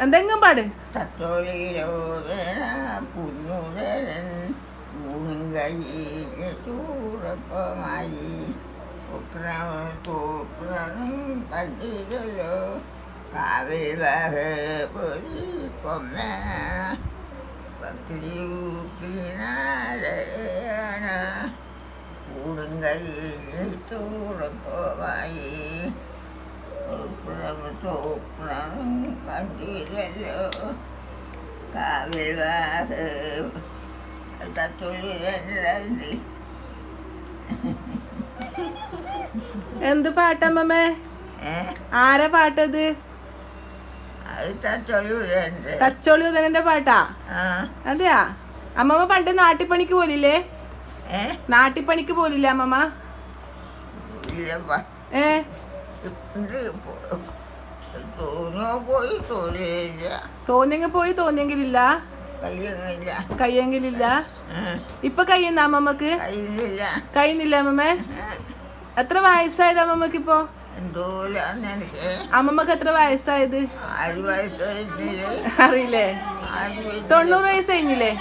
എന്തെങ്കിലും പാട്. കാവിൽ പൊരി കൊമ്മ. പക്രി ഊക്കിനാലയാണ്. ഊടും കയ്യിൽ തോക്കണം കണ്ടില്ലല്ലോ. കാവിൽ എന്ത് പാട്ടമ്മമ്മേ? ഏ? ആരാ പാട്ടത്? കച്ചോളി ഉദനന്റെ പാട്ടാ? അതെയാ? അമ്മമ്മ പണ്ട് നാട്ടിപ്പണിക്ക് പോലില്ലേ? നാട്ടിപ്പണിക്ക് പോലില്ലേ അമ്മമ്മ? ഏ? പോയി തോന്നിയില്ല തോന്നിയെങ്കിൽ പോയി തോന്നിയെങ്കിലില്ല. കയ്യെങ്കിലില്ല. ഇപ്പൊ കയ്യുന്ന അമ്മമ്മക്ക്? കയ്യിലില്ല. കഴിയുന്നില്ല അമ്മമ്മേ? എത്ര വയസ്സായത് അമ്മമ്മക്ക് ഇപ്പൊ? അമ്മമ്മക്ക് എത്ര വയസ്സായത്? അറിയില്ലേ? തൊണ്ണൂറ് വയസ്സ് കഴിഞ്ഞില്ലേ?